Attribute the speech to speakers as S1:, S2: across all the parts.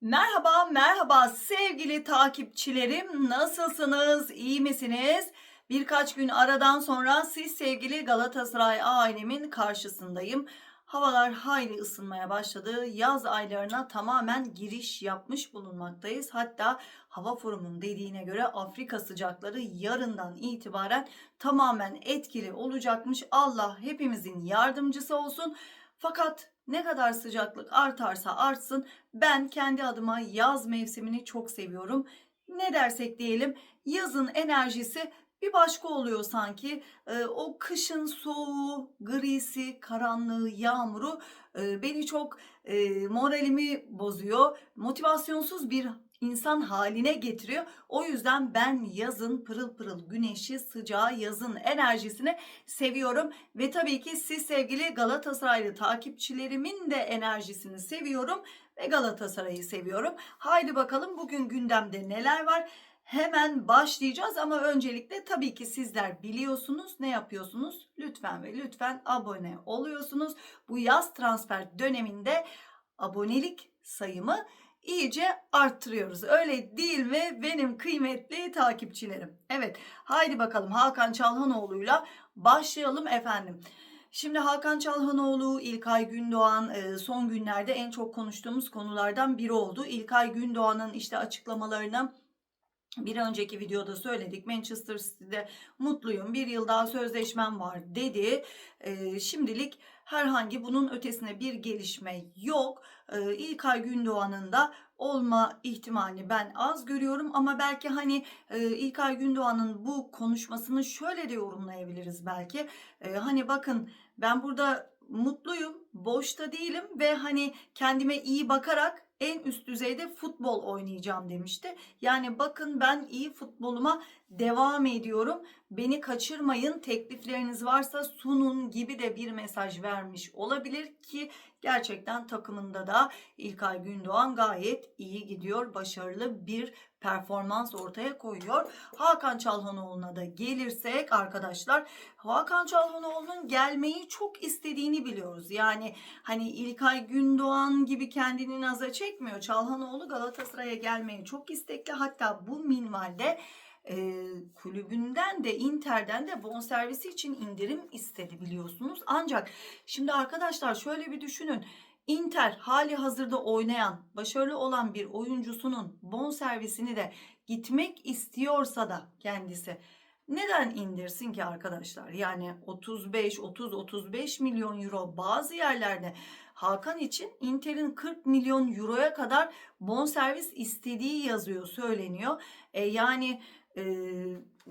S1: Merhaba, merhaba sevgili takipçilerim. Nasılsınız? İyi misiniz? Birkaç gün aradan sonra siz sevgili Galatasaray ailemin karşısındayım. Havalar hayli ısınmaya başladı. Yaz aylarına tamamen giriş yapmış bulunmaktayız. Hatta hava forumunun dediğine göre Afrika sıcakları yarından itibaren tamamen etkili olacakmış. Allah hepimizin yardımcısı olsun. Fakat ne kadar sıcaklık artarsa artsın ben kendi adıma yaz mevsimini çok seviyorum. Ne dersek diyelim yazın enerjisi bir başka oluyor sanki. Ee, o kışın soğuğu, grisi, karanlığı, yağmuru e, beni çok e, moralimi bozuyor. Motivasyonsuz bir insan haline getiriyor. O yüzden ben yazın pırıl pırıl güneşi, sıcağı, yazın enerjisini seviyorum. Ve tabii ki siz sevgili Galatasaraylı takipçilerimin de enerjisini seviyorum ve Galatasaray'ı seviyorum. Haydi bakalım bugün gündemde neler var? Hemen başlayacağız ama öncelikle tabii ki sizler biliyorsunuz ne yapıyorsunuz? Lütfen ve lütfen abone oluyorsunuz. Bu yaz transfer döneminde abonelik sayımı iyice arttırıyoruz. Öyle değil mi benim kıymetli takipçilerim? Evet haydi bakalım Hakan Çalhanoğlu'yla başlayalım efendim. Şimdi Hakan Çalhanoğlu, İlkay Gündoğan e, son günlerde en çok konuştuğumuz konulardan biri oldu. İlkay Gündoğan'ın işte açıklamalarını bir önceki videoda söyledik. Manchester City'de mutluyum. Bir yıl daha sözleşmem var dedi. E, şimdilik herhangi bunun ötesine bir gelişme yok. E, İlkay Gündoğan'ın da olma ihtimalini ben az görüyorum ama belki hani e, İlkay Gündoğan'ın bu konuşmasını şöyle de yorumlayabiliriz belki. E, hani bakın ben burada mutluyum, boşta değilim ve hani kendime iyi bakarak en üst düzeyde futbol oynayacağım demişti. Yani bakın ben iyi futboluma devam ediyorum. Beni kaçırmayın. Teklifleriniz varsa sunun gibi de bir mesaj vermiş olabilir ki gerçekten takımında da İlkay Gündoğan gayet iyi gidiyor. Başarılı bir performans ortaya koyuyor. Hakan Çalhanoğlu'na da gelirsek arkadaşlar Hakan Çalhanoğlu'nun gelmeyi çok istediğini biliyoruz. Yani hani İlkay Gündoğan gibi kendini naza çekmiyor. Çalhanoğlu Galatasaray'a gelmeyi çok istekli. Hatta bu minvalde e, kulübünden de Inter'den de bonservisi için indirim istedi biliyorsunuz. Ancak şimdi arkadaşlar şöyle bir düşünün. Inter hali hazırda oynayan, başarılı olan bir oyuncusunun bonservisini de gitmek istiyorsa da kendisi neden indirsin ki arkadaşlar? Yani 35, 30, 35 milyon euro bazı yerlerde Hakan için Inter'in 40 milyon euroya kadar bonservis istediği yazıyor, söyleniyor. E, yani e,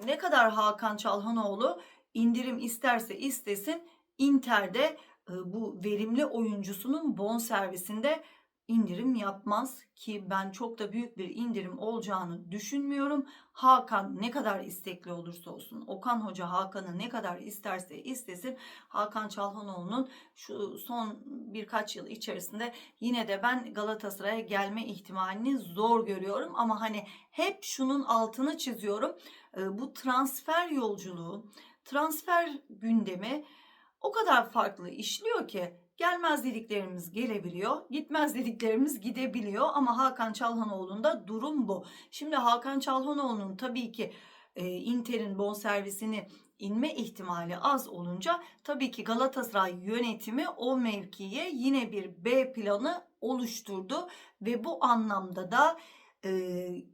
S1: ne kadar Hakan Çalhanoğlu indirim isterse istesin Inter'de bu verimli oyuncusunun bon servisinde indirim yapmaz ki ben çok da büyük bir indirim olacağını düşünmüyorum. Hakan ne kadar istekli olursa olsun, Okan Hoca Hakan'ı ne kadar isterse istesin, Hakan Çalhanoğlu'nun şu son birkaç yıl içerisinde yine de ben Galatasaray'a gelme ihtimalini zor görüyorum ama hani hep şunun altını çiziyorum. Bu transfer yolculuğu, transfer gündemi o kadar farklı işliyor ki gelmez dediklerimiz gelebiliyor, gitmez dediklerimiz gidebiliyor ama Hakan Çalhanoğlu'nda durum bu. Şimdi Hakan Çalhanoğlu'nun tabii ki e, Inter'in bonservisini inme ihtimali az olunca tabii ki Galatasaray yönetimi o mevkiye yine bir B planı oluşturdu ve bu anlamda da e,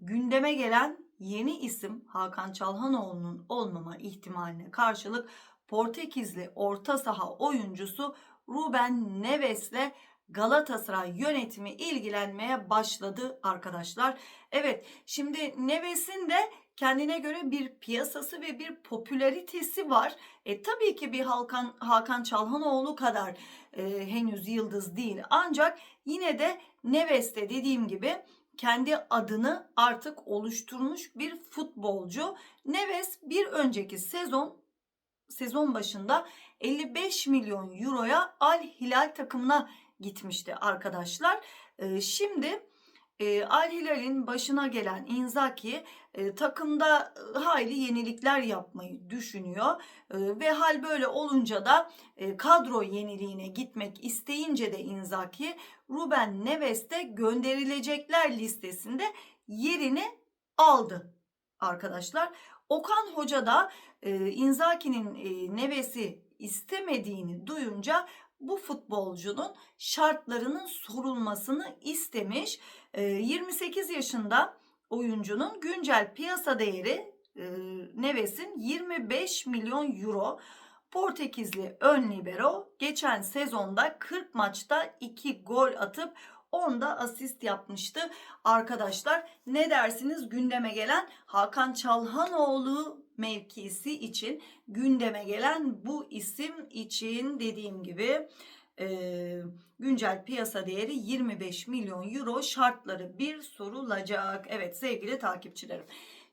S1: gündeme gelen yeni isim Hakan Çalhanoğlu'nun olmama ihtimaline karşılık Portekizli orta saha oyuncusu Ruben Neves'le Galatasaray yönetimi ilgilenmeye başladı arkadaşlar. Evet şimdi Neves'in de kendine göre bir piyasası ve bir popülaritesi var. E, tabii ki bir Hakan, Hakan Çalhanoğlu kadar e, henüz yıldız değil. Ancak yine de Neves'te dediğim gibi kendi adını artık oluşturmuş bir futbolcu. Neves bir önceki sezon sezon başında 55 milyon euroya Al Hilal takımına gitmişti arkadaşlar. Ee, şimdi e, Al Hilal'in başına gelen Inzaghi e, takımda e, hayli yenilikler yapmayı düşünüyor E, ve hal böyle olunca da kadro yeniliğine gitmek isteyince de Inzaghi Ruben Neves de gönderilecekler listesinde yerini aldı arkadaşlar. Okan Hoca da e, Inzaghi'nin e, Neves'i istemediğini duyunca bu futbolcunun şartlarının sorulmasını istemiş. E, 28 yaşında oyuncunun güncel piyasa değeri e, Neves'in 25 milyon euro. Portekizli ön libero geçen sezonda 40 maçta 2 gol atıp 10'da asist yapmıştı. Arkadaşlar ne dersiniz gündeme gelen Hakan Çalhanoğlu mevkisi için gündeme gelen bu isim için dediğim gibi e, güncel piyasa değeri 25 milyon euro şartları bir sorulacak. Evet sevgili takipçilerim.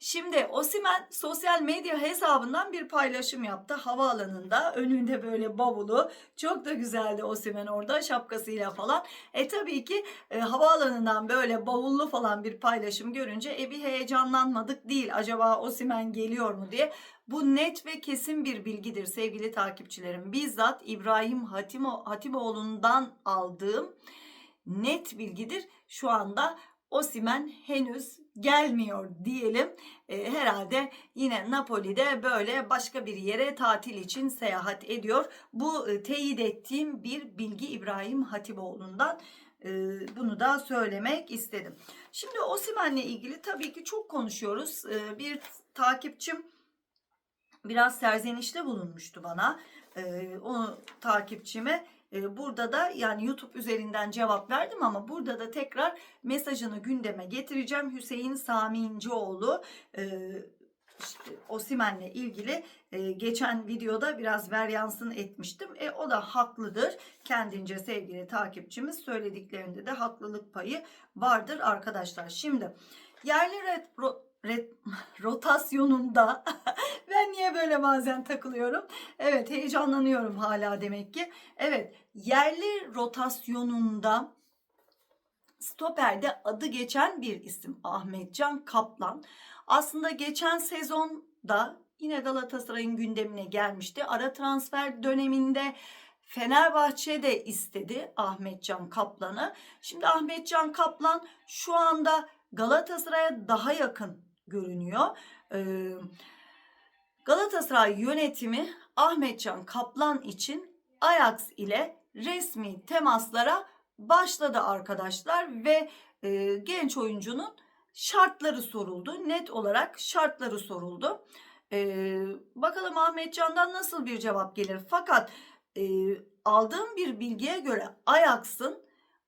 S1: Şimdi Osimen sosyal medya hesabından bir paylaşım yaptı havaalanında. Önünde böyle bavulu. Çok da güzeldi Osimen orada şapkasıyla falan. E tabii ki e, havaalanından böyle bavullu falan bir paylaşım görünce e heyecanlanmadık değil. Acaba Osimen geliyor mu diye. Bu net ve kesin bir bilgidir sevgili takipçilerim. Bizzat İbrahim Hatimo, Hatimoğlu'ndan aldığım net bilgidir. Şu anda Osimen henüz gelmiyor diyelim. E, herhalde yine Napoli'de böyle başka bir yere tatil için seyahat ediyor. Bu e, teyit ettiğim bir bilgi İbrahim Hatipoğlu'ndan. E, bunu da söylemek istedim. Şimdi Osimen'le ilgili tabii ki çok konuşuyoruz. E, bir takipçim biraz serzenişte bulunmuştu bana. E, o takipçime burada da yani YouTube üzerinden cevap verdim ama burada da tekrar mesajını gündeme getireceğim. Hüseyin Sami İncioğlu işte Osimen'le ilgili geçen videoda biraz veryansın etmiştim. E, o da haklıdır. Kendince sevgili takipçimiz söylediklerinde de haklılık payı vardır arkadaşlar. Şimdi yerli red, ro, red, rotasyonunda ben niye böyle bazen takılıyorum? Evet heyecanlanıyorum hala demek ki. Evet yerli rotasyonunda stoperde adı geçen bir isim Ahmetcan Kaplan. Aslında geçen sezonda yine Galatasaray'ın gündemine gelmişti. Ara transfer döneminde Fenerbahçe de istedi Ahmetcan Kaplan'ı. Şimdi Ahmetcan Kaplan şu anda Galatasaray'a daha yakın görünüyor. Galatasaray yönetimi Ahmetcan Kaplan için Ajax ile resmi temaslara başladı arkadaşlar ve genç oyuncunun şartları soruldu. Net olarak şartları soruldu. Bakalım Ahmetcan'dan nasıl bir cevap gelir. Fakat aldığım bir bilgiye göre Ajax'ın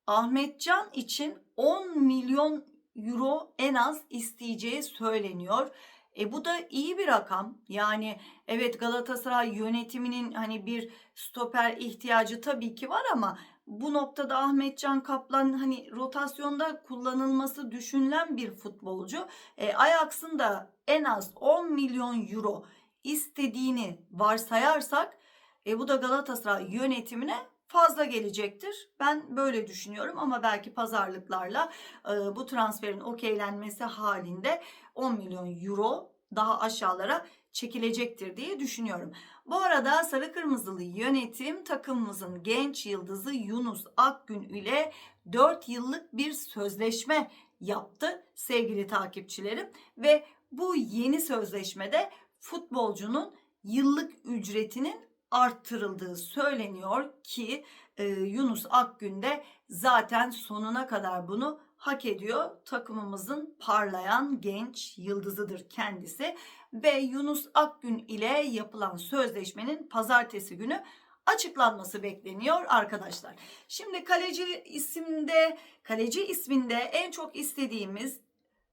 S1: Ahmetcan için 10 milyon euro en az isteyeceği söyleniyor. E bu da iyi bir rakam. Yani evet Galatasaray yönetiminin hani bir stoper ihtiyacı tabii ki var ama bu noktada Ahmetcan Kaplan hani rotasyonda kullanılması düşünülen bir futbolcu. E, Ajax'ın da en az 10 milyon euro istediğini varsayarsak e, bu da Galatasaray yönetimine fazla gelecektir. Ben böyle düşünüyorum ama belki pazarlıklarla e, bu transferin okeylenmesi halinde 10 milyon euro daha aşağılara çekilecektir diye düşünüyorum. Bu arada sarı kırmızılı yönetim takımımızın genç yıldızı Yunus Akgün ile 4 yıllık bir sözleşme yaptı sevgili takipçilerim ve bu yeni sözleşmede futbolcunun yıllık ücretinin arttırıldığı söyleniyor ki e, Yunus Akgün de zaten sonuna kadar bunu hak ediyor. Takımımızın parlayan genç yıldızıdır kendisi ve Yunus Akgün ile yapılan sözleşmenin pazartesi günü açıklanması bekleniyor arkadaşlar. Şimdi kaleci isimde kaleci isminde en çok istediğimiz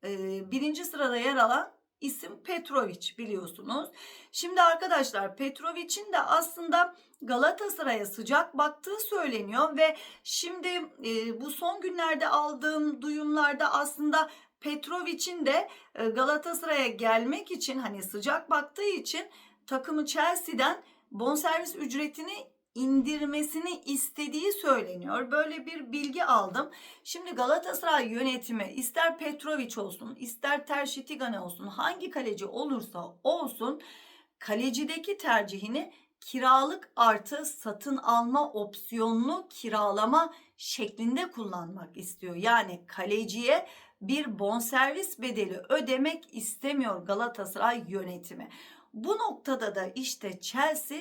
S1: e, birinci sırada yer alan isim Petrovic biliyorsunuz. Şimdi arkadaşlar Petrovic'in de aslında Galatasaray'a sıcak baktığı söyleniyor ve şimdi e, bu son günlerde aldığım duyumlarda aslında Petrovic'in de e, Galatasaray'a gelmek için hani sıcak baktığı için takımı Chelsea'den bonservis ücretini indirmesini istediği söyleniyor. Böyle bir bilgi aldım. Şimdi Galatasaray yönetimi ister Petrovic olsun, ister Terşitigane olsun, hangi kaleci olursa olsun kalecideki tercihini kiralık artı satın alma opsiyonlu kiralama şeklinde kullanmak istiyor. Yani kaleciye bir bonservis bedeli ödemek istemiyor Galatasaray yönetimi. Bu noktada da işte Chelsea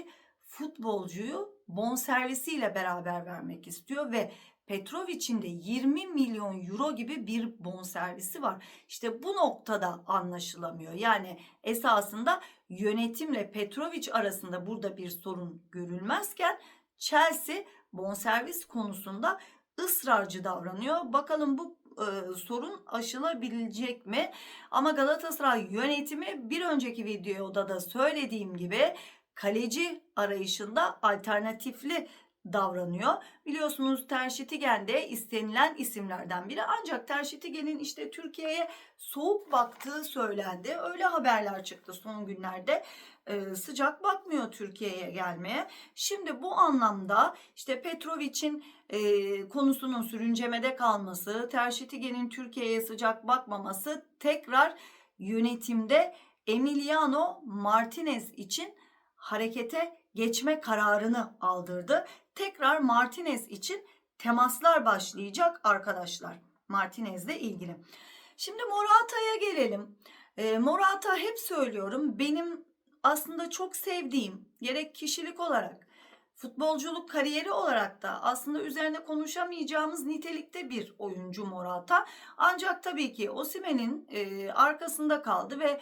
S1: futbolcuyu bonservisiyle beraber vermek istiyor ve Petrovic'in de 20 milyon euro gibi bir bonservisi var. İşte bu noktada anlaşılamıyor. Yani esasında yönetimle Petrovic arasında burada bir sorun görülmezken Chelsea bonservis konusunda ısrarcı davranıyor. Bakalım bu e, sorun aşılabilecek mi? Ama Galatasaray yönetimi bir önceki videoda da söylediğim gibi kaleci arayışında alternatifli davranıyor. Biliyorsunuz Terşitigen de istenilen isimlerden biri. Ancak Terşitigen'in işte Türkiye'ye soğuk baktığı söylendi. Öyle haberler çıktı son günlerde. Ee, sıcak bakmıyor Türkiye'ye gelmeye. Şimdi bu anlamda işte Petrovic'in e, konusunun sürüncemede kalması, Terşitigen'in Türkiye'ye sıcak bakmaması tekrar yönetimde Emiliano Martinez için harekete geçme kararını aldırdı. Tekrar Martinez için temaslar başlayacak arkadaşlar. Martinez'le ilgili. Şimdi Morata'ya gelelim. E, Morata hep söylüyorum benim aslında çok sevdiğim gerek kişilik olarak futbolculuk kariyeri olarak da aslında üzerine konuşamayacağımız nitelikte bir oyuncu Morata. Ancak tabii ki Osimen'in e, arkasında kaldı ve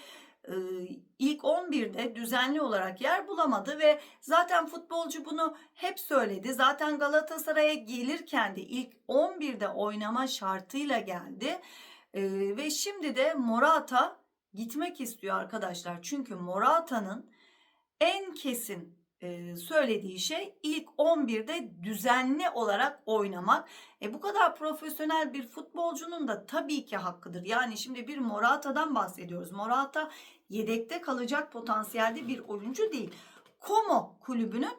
S1: ilk 11'de düzenli olarak yer bulamadı ve zaten futbolcu bunu hep söyledi. Zaten Galatasaray'a gelirken de ilk 11'de oynama şartıyla geldi. E, ve şimdi de Morata gitmek istiyor arkadaşlar. Çünkü Morata'nın en kesin e, söylediği şey ilk 11'de düzenli olarak oynamak. E bu kadar profesyonel bir futbolcunun da tabii ki hakkıdır. Yani şimdi bir Morata'dan bahsediyoruz. Morata yedekte kalacak potansiyelde bir oyuncu değil. Como kulübünün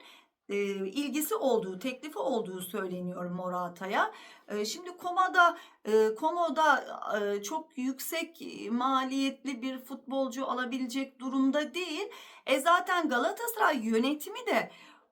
S1: e, ilgisi olduğu, teklifi olduğu söyleniyor Morata'ya. E, şimdi Koma'da e, Komo'da e, çok yüksek maliyetli bir futbolcu alabilecek durumda değil. E zaten Galatasaray yönetimi de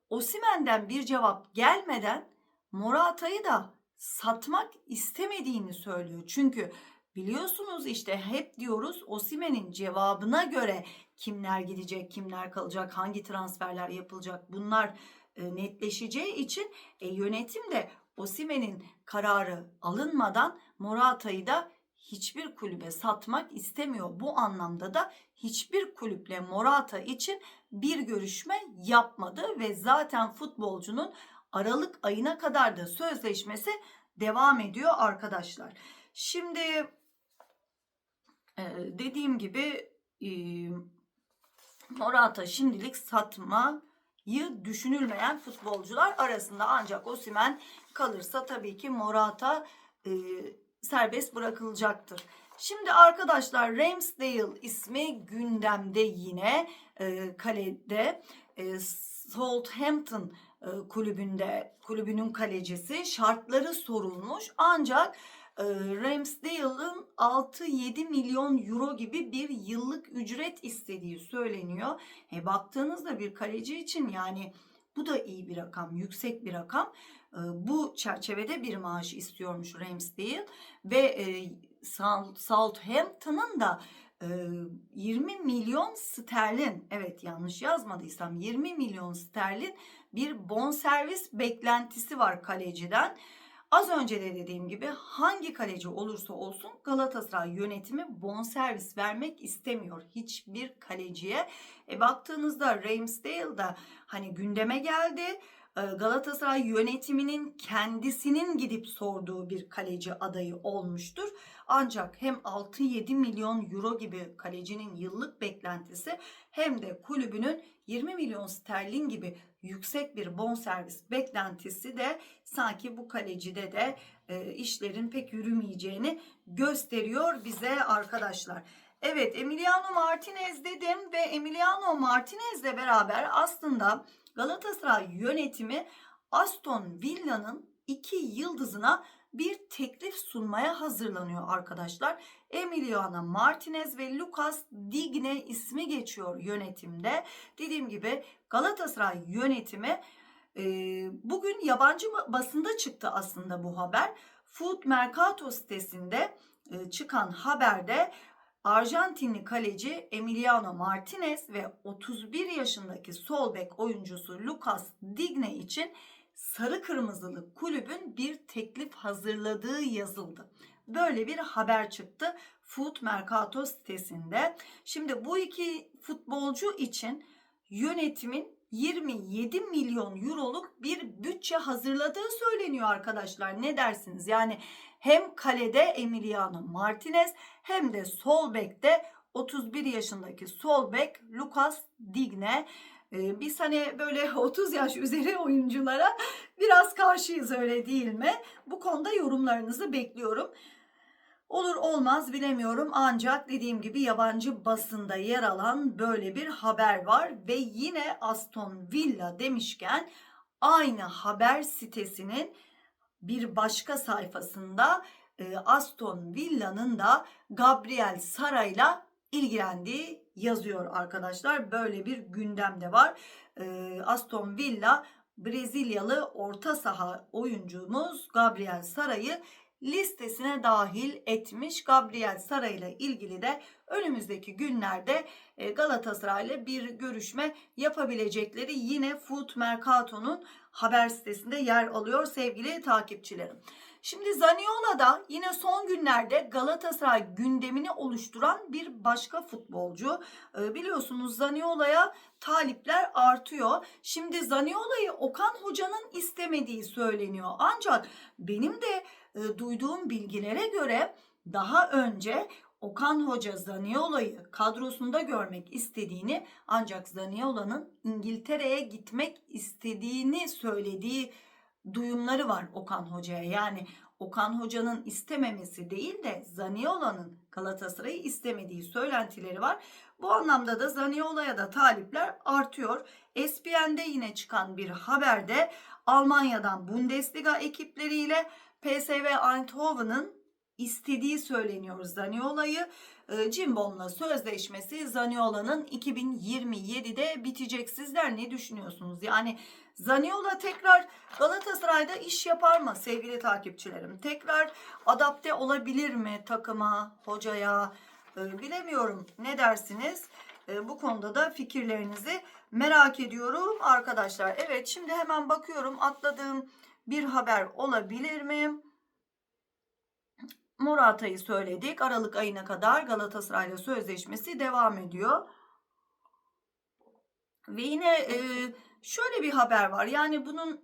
S1: Osimen'den bir cevap gelmeden Morata'yı da satmak istemediğini söylüyor. Çünkü biliyorsunuz işte hep diyoruz Osimen'in cevabına göre kimler gidecek, kimler kalacak, hangi transferler yapılacak bunlar e, netleşeceği için e, yönetim de Osimen'in kararı alınmadan Morata'yı da hiçbir kulübe satmak istemiyor. Bu anlamda da hiçbir kulüple Morata için bir görüşme yapmadı ve zaten futbolcunun Aralık ayına kadar da sözleşmesi devam ediyor arkadaşlar. Şimdi e, dediğim gibi e, Morata şimdilik satmayı düşünülmeyen futbolcular arasında. Ancak Osimen kalırsa tabii ki Morata e, serbest bırakılacaktır. Şimdi arkadaşlar Ramsdale ismi gündemde yine e, kalede. E, Southampton e, kulübünde kulübünün kalecisi. Şartları sorulmuş. Ancak Ramsdale'ın 6-7 milyon euro gibi bir yıllık ücret istediği söyleniyor. E, baktığınızda bir kaleci için yani bu da iyi bir rakam, yüksek bir rakam. E, bu çerçevede bir maaş istiyormuş Ramsdale ve e, Southampton'ın da 20 milyon sterlin evet yanlış yazmadıysam 20 milyon sterlin bir bonservis beklentisi var kaleciden. Az önce de dediğim gibi hangi kaleci olursa olsun Galatasaray yönetimi bonservis vermek istemiyor hiçbir kaleciye. E baktığınızda Ramsdale da hani gündeme geldi. Galatasaray yönetiminin kendisinin gidip sorduğu bir kaleci adayı olmuştur. Ancak hem 6-7 milyon euro gibi kalecinin yıllık beklentisi hem de kulübünün 20 milyon sterlin gibi yüksek bir bonservis beklentisi de sanki bu kalecide de e, işlerin pek yürümeyeceğini gösteriyor bize arkadaşlar. Evet Emiliano Martinez dedim ve Emiliano Martinez'le beraber aslında Galatasaray yönetimi Aston Villa'nın iki yıldızına bir teklif sunmaya hazırlanıyor arkadaşlar. Emiliano Martinez ve Lucas Digne ismi geçiyor yönetimde. Dediğim gibi Galatasaray yönetimi e, bugün yabancı basında çıktı aslında bu haber. Food Mercato sitesinde e, çıkan haberde Arjantinli kaleci Emiliano Martinez ve 31 yaşındaki sol bek oyuncusu Lucas Digne için sarı kırmızılı kulübün bir teklif hazırladığı yazıldı. Böyle bir haber çıktı Food Mercato sitesinde. Şimdi bu iki futbolcu için yönetimin 27 milyon euroluk bir bütçe hazırladığı söyleniyor arkadaşlar. Ne dersiniz? Yani hem kalede Emiliano Martinez hem de sol bekte 31 yaşındaki sol bek Lucas Digne. Ee, biz hani böyle 30 yaş üzeri oyunculara biraz karşıyız öyle değil mi? Bu konuda yorumlarınızı bekliyorum. Olur olmaz bilemiyorum ancak dediğim gibi yabancı basında yer alan böyle bir haber var ve yine Aston Villa demişken aynı haber sitesinin bir başka sayfasında e, Aston Villa'nın da Gabriel Sara'yla ilgilendiği yazıyor arkadaşlar. Böyle bir gündemde var. E, Aston Villa Brezilyalı orta saha oyuncumuz Gabriel Sara'yı listesine dahil etmiş. Gabriel Sara ile ilgili de önümüzdeki günlerde e, Galatasaray'la bir görüşme yapabilecekleri yine Food Mercato'nun haber sitesinde yer alıyor sevgili takipçilerim. Şimdi Zaniola da yine son günlerde Galatasaray gündemini oluşturan bir başka futbolcu. Ee, biliyorsunuz Zaniola'ya talipler artıyor. Şimdi Zaniola'yı Okan Hoca'nın istemediği söyleniyor. Ancak benim de e, duyduğum bilgilere göre daha önce Okan Hoca Zaniola'yı kadrosunda görmek istediğini ancak Zaniola'nın İngiltere'ye gitmek istediğini söylediği duyumları var Okan Hoca'ya. Yani Okan Hoca'nın istememesi değil de Zaniola'nın Galatasaray'ı istemediği söylentileri var. Bu anlamda da Zaniola'ya da talipler artıyor. ESPN'de yine çıkan bir haberde Almanya'dan Bundesliga ekipleriyle PSV Eindhoven'ın istediği söyleniyor Zaniola'yı. E, Cimbom'la sözleşmesi Zaniola'nın 2027'de bitecek. Sizler ne düşünüyorsunuz? Yani Zaniola tekrar Galatasaray'da iş yapar mı sevgili takipçilerim? Tekrar adapte olabilir mi takıma, hocaya? E, bilemiyorum. Ne dersiniz? E, bu konuda da fikirlerinizi merak ediyorum arkadaşlar. Evet şimdi hemen bakıyorum atladığım bir haber olabilir mi? Morata'yı söyledik. Aralık ayına kadar Galatasaray'la sözleşmesi devam ediyor. Ve yine e, şöyle bir haber var. Yani bunun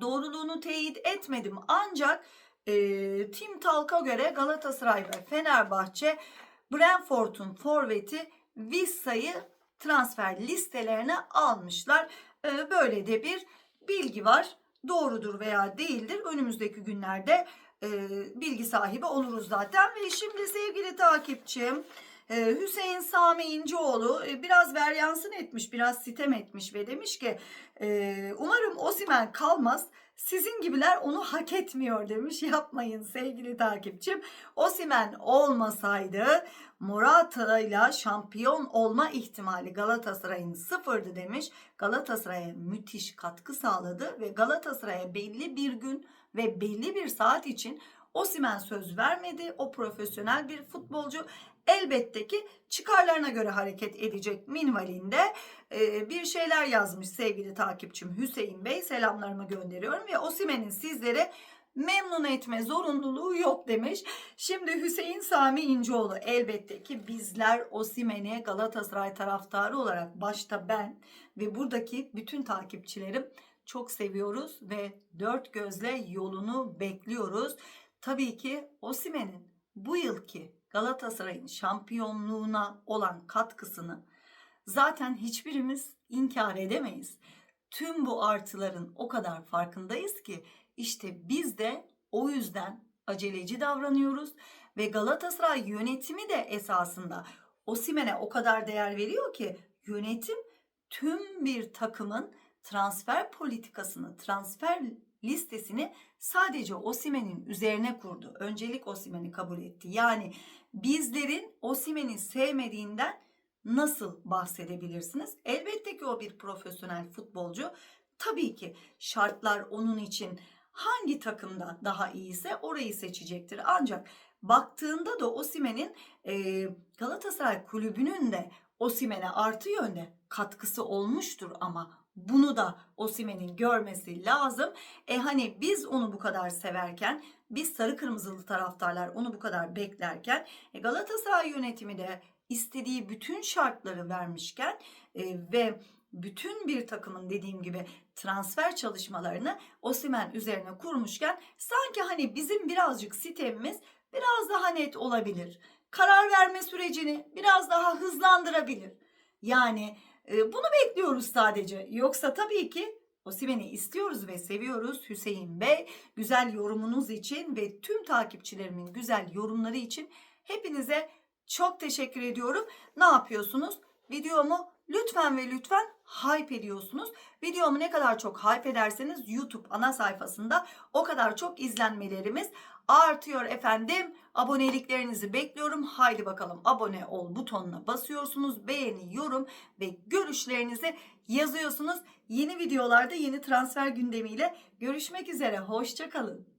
S1: doğruluğunu teyit etmedim. Ancak e, Tim Talk'a göre Galatasaray ve Fenerbahçe Brentford'un forveti Vissa'yı transfer listelerine almışlar. E, böyle de bir bilgi var. Doğrudur veya değildir. Önümüzdeki günlerde e, bilgi sahibi oluruz zaten. Ve şimdi sevgili takipçim ee, Hüseyin Sami İnceoğlu e, biraz veryansın etmiş, biraz sitem etmiş ve demiş ki e, umarım Osimen kalmaz. Sizin gibiler onu hak etmiyor demiş. Yapmayın sevgili takipçim. Osimen olmasaydı Morata ile şampiyon olma ihtimali Galatasaray'ın sıfırdı demiş. Galatasaray'a müthiş katkı sağladı ve Galatasaray'a belli bir gün ve belli bir saat için Osimen söz vermedi. O profesyonel bir futbolcu elbette ki çıkarlarına göre hareket edecek minvalinde e, bir şeyler yazmış sevgili takipçim Hüseyin Bey. Selamlarımı gönderiyorum ve Osimen'in sizlere memnun etme zorunluluğu yok demiş. Şimdi Hüseyin Sami İnceoğlu elbette ki bizler Osimen'i Galatasaray taraftarı olarak başta ben ve buradaki bütün takipçilerim çok seviyoruz ve dört gözle yolunu bekliyoruz. Tabii ki Osimen'in bu yılki Galatasaray'ın şampiyonluğuna olan katkısını zaten hiçbirimiz inkar edemeyiz. Tüm bu artıların o kadar farkındayız ki işte biz de o yüzden aceleci davranıyoruz ve Galatasaray yönetimi de esasında Osimen'e o kadar değer veriyor ki yönetim tüm bir takımın transfer politikasını, transfer listesini sadece Osimen'in üzerine kurdu. Öncelik Osimen'i kabul etti. Yani bizlerin Osimen'i sevmediğinden nasıl bahsedebilirsiniz? Elbette ki o bir profesyonel futbolcu. Tabii ki şartlar onun için hangi takımda daha iyiyse orayı seçecektir. Ancak baktığında da Osimen'in Galatasaray kulübünün de Osimen'e artı yönde katkısı olmuştur ama bunu da Osimen'in görmesi lazım. E hani biz onu bu kadar severken, biz sarı kırmızılı taraftarlar onu bu kadar beklerken e, Galatasaray yönetimi de istediği bütün şartları vermişken e, ve bütün bir takımın dediğim gibi transfer çalışmalarını Osimen üzerine kurmuşken sanki hani bizim birazcık sistemimiz biraz daha net olabilir. Karar verme sürecini biraz daha hızlandırabilir. Yani bunu bekliyoruz sadece. Yoksa tabii ki Osimen'i istiyoruz ve seviyoruz Hüseyin Bey. Güzel yorumunuz için ve tüm takipçilerimin güzel yorumları için hepinize çok teşekkür ediyorum. Ne yapıyorsunuz? Videomu lütfen ve lütfen hype ediyorsunuz. Videomu ne kadar çok hype ederseniz YouTube ana sayfasında o kadar çok izlenmelerimiz artıyor efendim. Aboneliklerinizi bekliyorum. Haydi bakalım abone ol butonuna basıyorsunuz. Beğeni, yorum ve görüşlerinizi yazıyorsunuz. Yeni videolarda yeni transfer gündemiyle görüşmek üzere. Hoşçakalın.